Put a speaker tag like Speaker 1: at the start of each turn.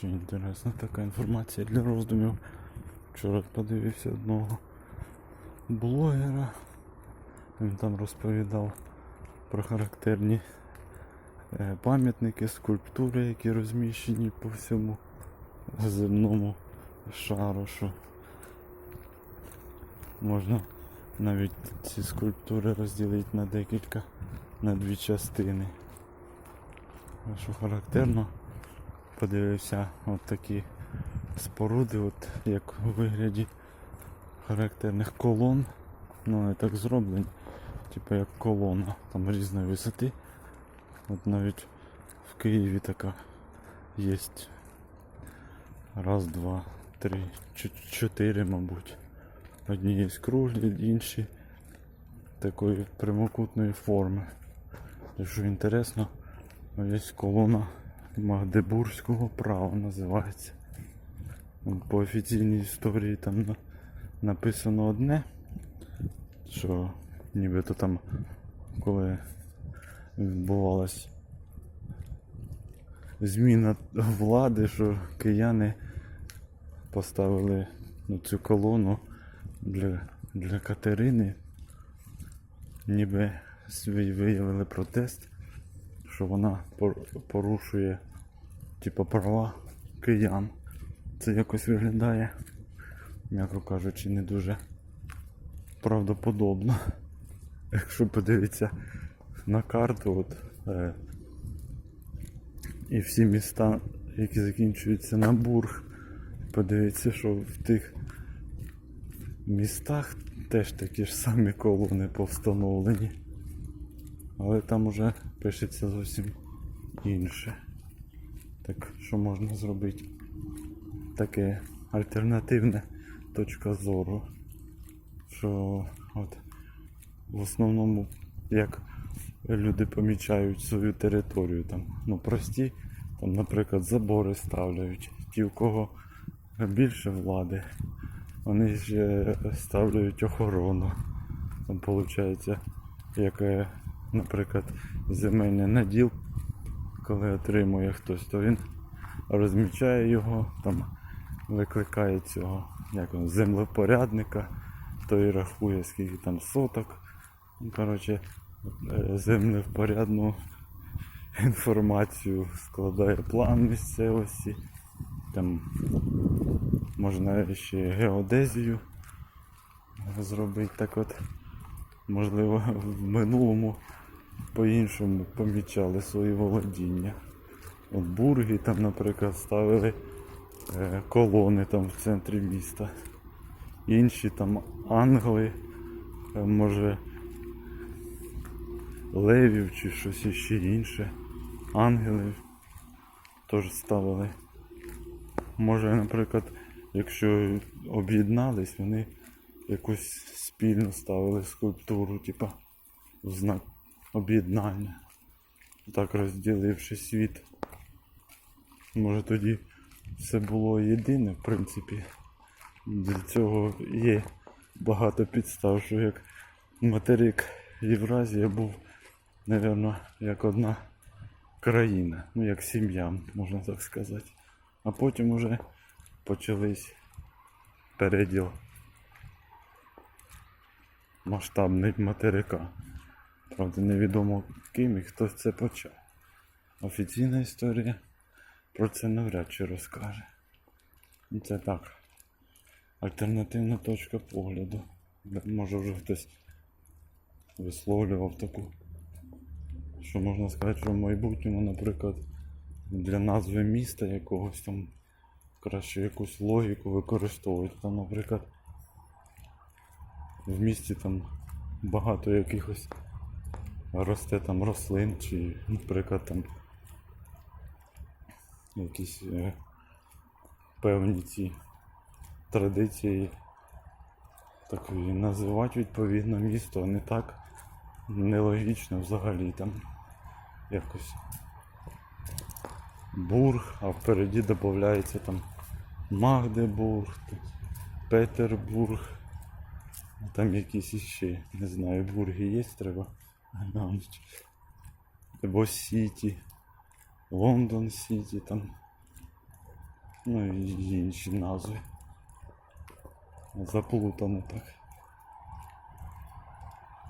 Speaker 1: Ще інтересна така інформація для роздумів. Вчора подивився одного блогера. Він там розповідав про характерні е, пам'ятники, скульптури, які розміщені по всьому земному шару, що можна навіть ці скульптури розділити на декілька, на дві частини. Що характерно, подивився от такі споруди, от як у вигляді характерних колон. Ну, вони так зроблені, типу як колона, там різної висоти. От навіть в Києві така є. Раз, два, три, чотири, мабуть. Одні є круглі, інші такої прямокутної форми. Якщо інтересно, є колона Магдебурзького права називається. По офіційній історії там написано одне, що нібито там, коли відбувалась зміна влади, що кияни поставили ну, цю колону для, для Катерини, ніби свій виявили протест, що вона порушує типу, права киян. Це якось виглядає, м'яко кажучи, не дуже правдоподобно. Якщо подивитися на карту, от, е, і всі міста, які закінчуються на бург, подивіться, що в тих містах теж такі ж самі колони повстановлені. Але там уже пишеться зовсім інше. Так що можна зробити? Таке альтернативне точка зору. Що от в основному як люди помічають свою територію там, ну прості, там, наприклад, забори ставляють. Ті, у кого більше влади, вони ще ставляють охорону. Там виходить, як, е, наприклад, земельний наділ, коли отримує хтось, то він розмічає його, там викликає цього як він, землепорядника, той рахує скільки там соток. Ну, Коротше, е, землевпорядну інформацію складає план місцевості. Там можна ще геодезію зробити. Так от, можливо, в минулому по-іншому помічали свої володіння. От бурги там, наприклад, ставили е, колони там в центрі міста. Інші там англи, е, може левів чи щось іще інше. Ангелів теж ставили. Може, наприклад, якщо об'єднались, вони якусь спільно ставили скульптуру, типа в знак об'єднання. Так розділивши світ. Може тоді все було єдине, в принципі. Для цього є багато підстав, що як материк Євразія був, напевно, як одна країна, ну як сім'я, можна так сказати. А потім уже почались переділ масштабний материка. Правда, невідомо ким і хто це почав. Офіційна історія про це навряд чи розкаже. Це так. Альтернативна точка погляду. Може вже хтось висловлював таку. Що можна сказати, що в майбутньому, наприклад, для назви міста якогось там краще якусь логіку використовувати. Там, наприклад, в місті там багато якихось росте там рослин, чи, наприклад, там якісь е, певні ці традиції так і називати відповідно місто, не так нелогічно взагалі там якось. Бург, а впереді додається там Магдебург, Петербург, там якісь іще, не знаю, бурги є, треба глянути. Або Сіті, Лондон Сіті там. Ну і інші назви. Заплутано так.